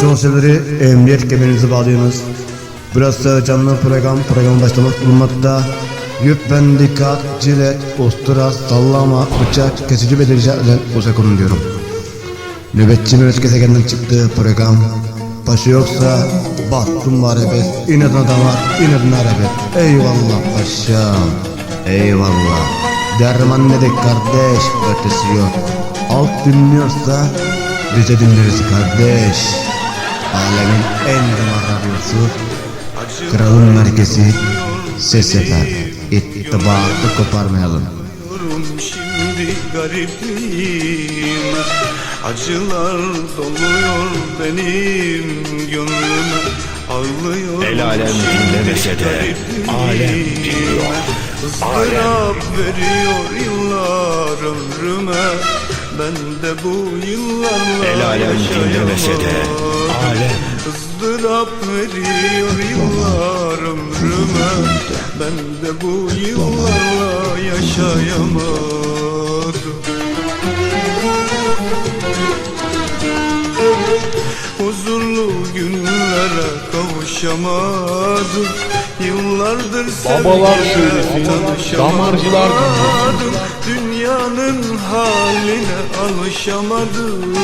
Son şeyleri emniyet kemerinizi bağlayınız. Burası canlı program, program başlamak bulunmakta. Yüp ben dikkat, cilet, ustura, sallama, bıçak, kesici belirleyicilerden uzak olun diyorum. Nöbetçi nöbet gezegenden çıktığı program. Başı yoksa bahtım var ebet, inadına damar, inadına rebet. Eyvallah paşam, eyvallah. Derman ne de kardeş, ötesi yok. Alt dinliyorsa bize dinleriz kardeş. Alemin en damar radyosu, kralın merkezi, ses yeter. İttibatı koparmayalım. Şimdi garipliğime Acılar doluyor benim gönlüme Ağlıyorum El alem dinlemese de alem dinliyor. Izdırap veriyor yıllar ömrüme. Ben de bu yıllarla El alem dinlemese de. alem. ızdırap veriyor yıllar ömrüme. Ben de bu yıllarla yaşayamadım. Huzurlu günlere kavuşamadım Yıllardır Babalar söylesin, tanışamadım. Damarcılar Dünyanın haline alışamadım.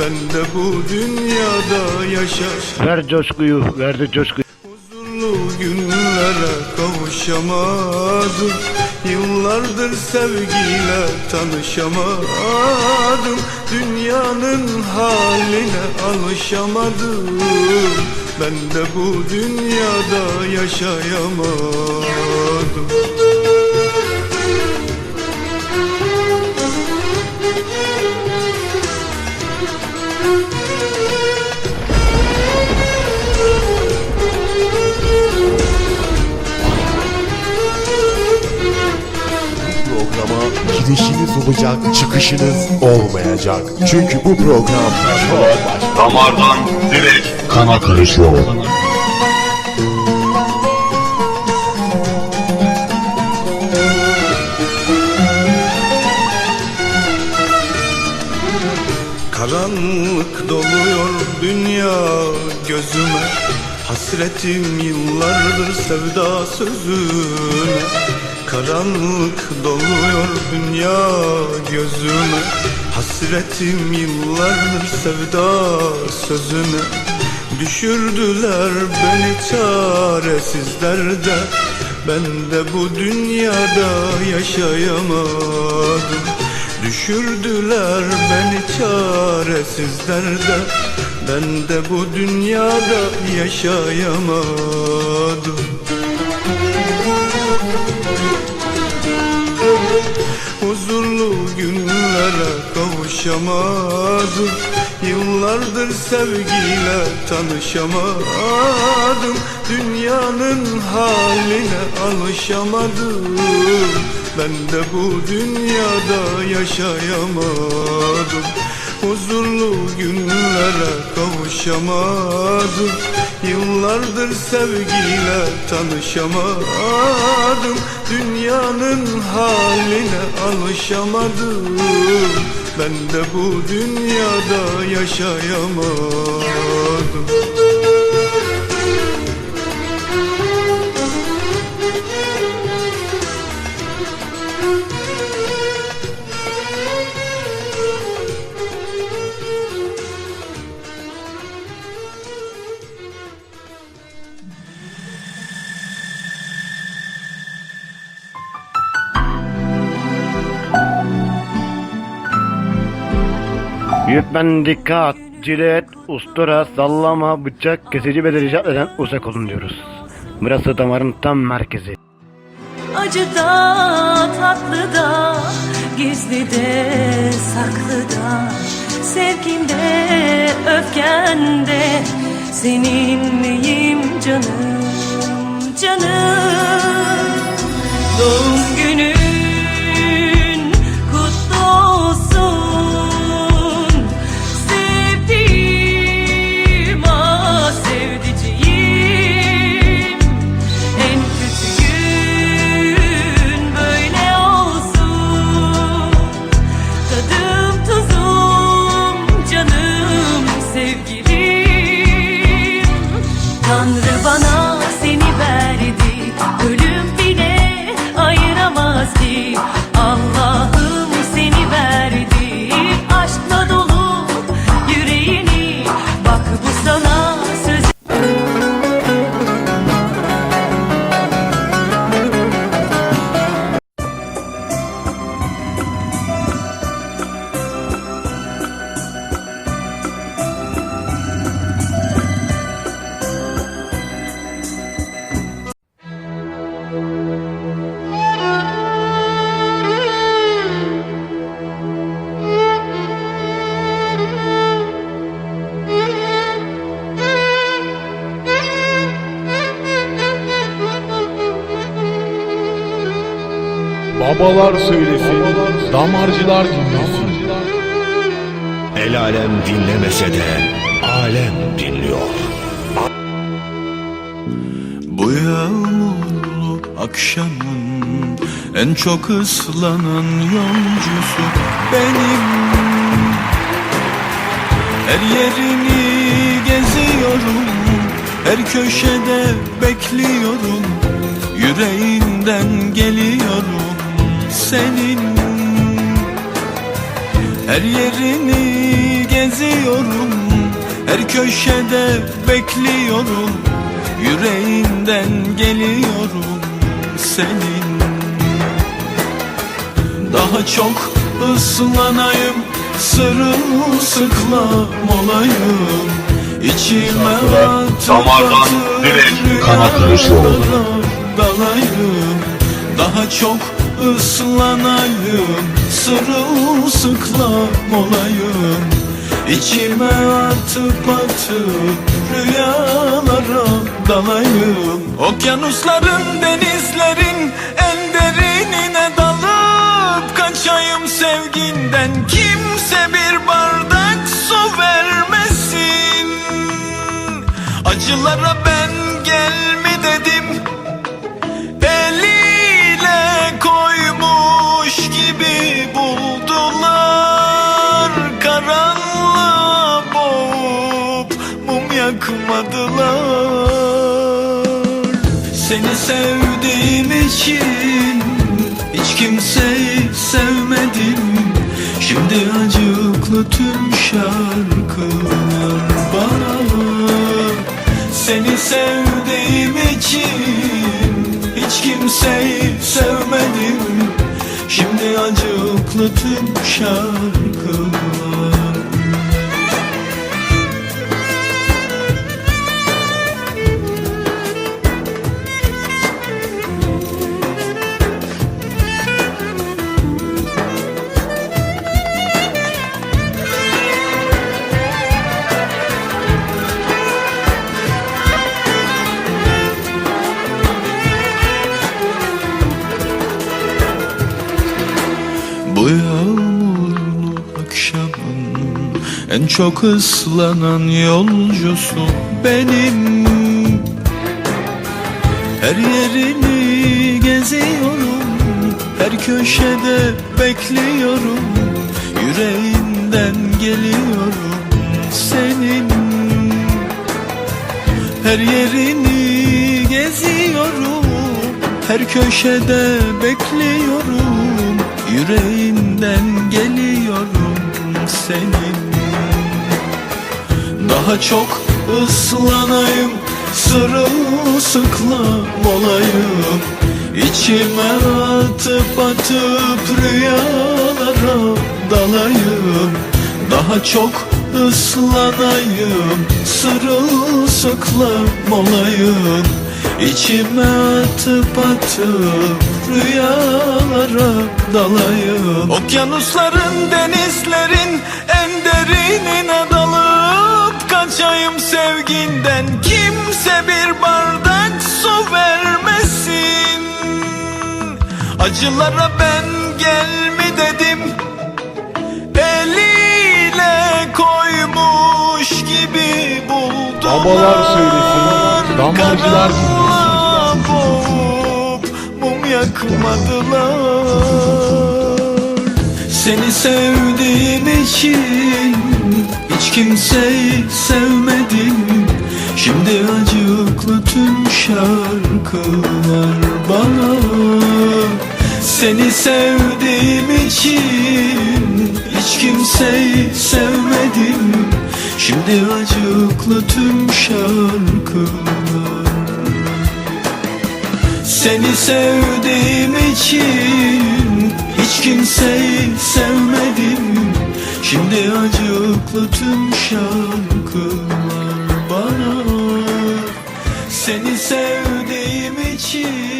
Ben de bu dünyada yaşar Ver coşkuyu, verdi coşkuyu. Huzurlu günlere kavuşamadım. Yıllardır sevgiyle tanışamadım. Dünyanın haline alışamadım Ben de bu dünyada yaşayamadım girişiniz olacak, çıkışınız olmayacak. Çünkü bu program. Damardan direkt kana karışıyor. Karanlık doluyor dünya gözüme Hasretim yıllardır sevda sözüne Karanlık doluyor dünya gözüme. Hasretim yıllardır sevda sözüne Düşürdüler beni çaresiz derde Ben de bu dünyada yaşayamadım. Düşürdüler beni çaresiz derde Ben de bu dünyada yaşayamadım kavuşamadım Yıllardır sevgiyle tanışamadım. Dünyanın haline alışamadım. Ben de bu dünyada yaşayamadım. Huzurlu günlere kavuşamadım. Yıllardır sevgiyle tanışamadım. Dünyanın haline alışamadım Ben de bu dünyada yaşayamadım Yüpmen dikkat, cilet, ustura, sallama, bıçak, kesici belirleyicilerden uzak olun diyoruz. Burası damarın tam merkezi. Acıda, tatlıda, gizlide, saklıda Sevginde, öfkende Seninleyim canım, canım Doğum günün Babalar söylesin, damarcılar dinlesin. El alem dinlemese de alem dinliyor. Bu yağmurlu akşamın en çok ıslanan yolcusu benim Her yerini geziyorum, her köşede bekliyorum Yüreğinden geliyorum senin. Her yerini geziyorum Her köşede bekliyorum. Yüreğinden geliyorum senin. Daha çok ıslanayım Sırılsıklam olayım İçime atıp damardan direkt kana karışıyor. rüyalara dalayım. Daha çok ıslanayım Sırılsıklam olayım. İçime atıp atıp rüyalara dalayım. Okyanusların denizlerin en derinine dalıp Kaçayım sevginden. Kimse bir bardak su vermesin. Acılara ben mum yakmadılar Seni sevdiğim için hiç kimseyi sevmedim. Şimdi acıklı tüm şarkılar bana. Seni sevdiğim için hiç kimseyi sevmedim. Şimdi acıklı tüm şarkılar en çok ıslanan yolcusu benim. Her yerini geziyorum, her köşede bekliyorum. Yüreğinden geliyorum senin. Her yerini geziyorum Her köşede bekliyorum. Yüreğinden geliyorum senin Daha çok ıslanayım Sırılsıklam olayım. İçime atıp atıp rüyalara dalayım. Daha çok ıslanayım Sırılsıklam olayım İçime atıp atıp rüyalara dalayım. Okyanusların denizlerin en derinine dalıp Kaçayım sevginden kimse bir bardak su vermesin. Acılara ben gel mi dedim? Eliyle koymuş gibi buldular Babalar söylesin, dinlesin. Karanlığa boğup mum yakmadılar. Seni sevdiğim için hiç kimseyi sevmedim. Şimdi acıklı tüm şarkılar bana. Seni sevdiğim için hiç kimseyi sevmedim Şimdi acıklı tüm şarkılar Seni sevdiğim için hiç kimseyi sevmedim. Şimdi acıklı tüm şarkılar bana. Seni sevdiğim için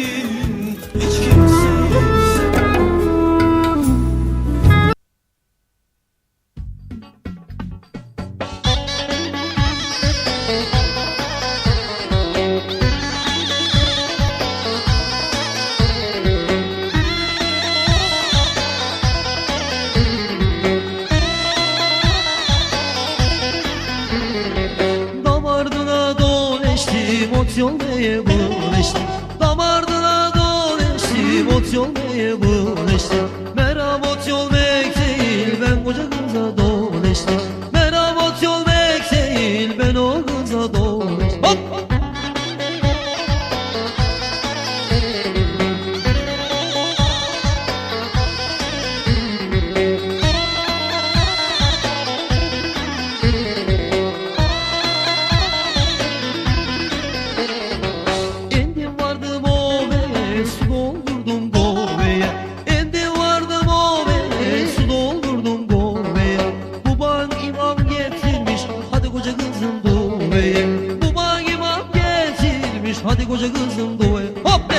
you. Koca kızım duveye Hop be!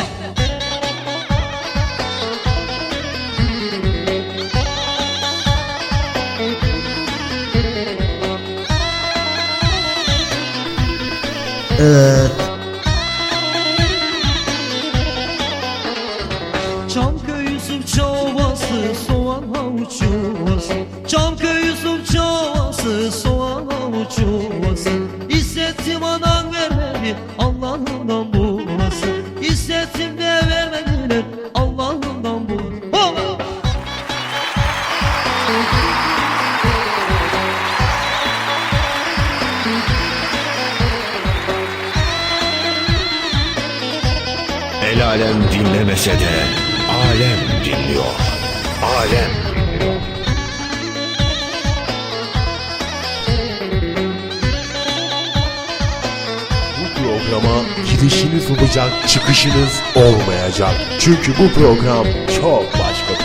Evet. Çamköy Yusuf Çovası soğan havuç yuvası dinlemese de alem dinliyor. Alem. Bu programa girişiniz olacak, çıkışınız olmayacak. Çünkü bu program çok başka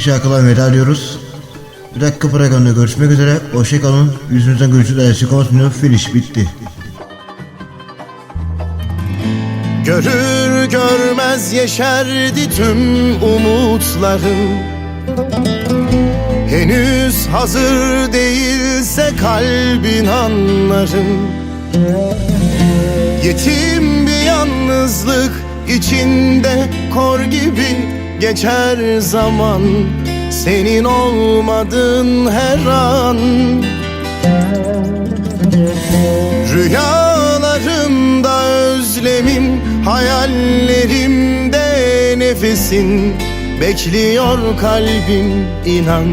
bir şarkılar veda ediyoruz. Bir dakika programda görüşmek üzere. Hoşçakalın. Yüzünüzden görüşürüz. Ersi konusunda finish bitti. Görür görmez yeşerdi tüm umutlarım Henüz hazır değilse kalbin anlarım Yetim bir yalnızlık içinde kor gibi geçer zaman Senin olmadın her an. Rüyalarımda özlemin, hayallerimde nefesin Bekliyor kalbim inan.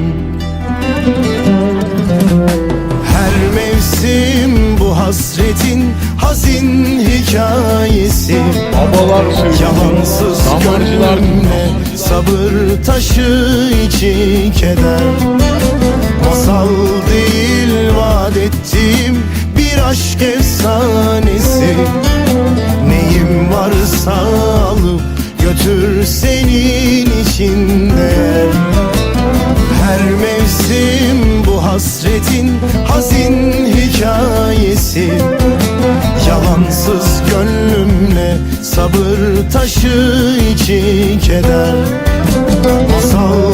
Her mevsim bu hasretin hazin hikayesi. Babalar. Yalansız gönlümle Sabır taşı içi keder. Masal değil vaat ettiğim bir aşk efsanesi. Neyim varsa alıp götür senin içinde. Her mevsim bu hasretin hazin hikayesi. Yalansız Sabır taşı içi keder. Masal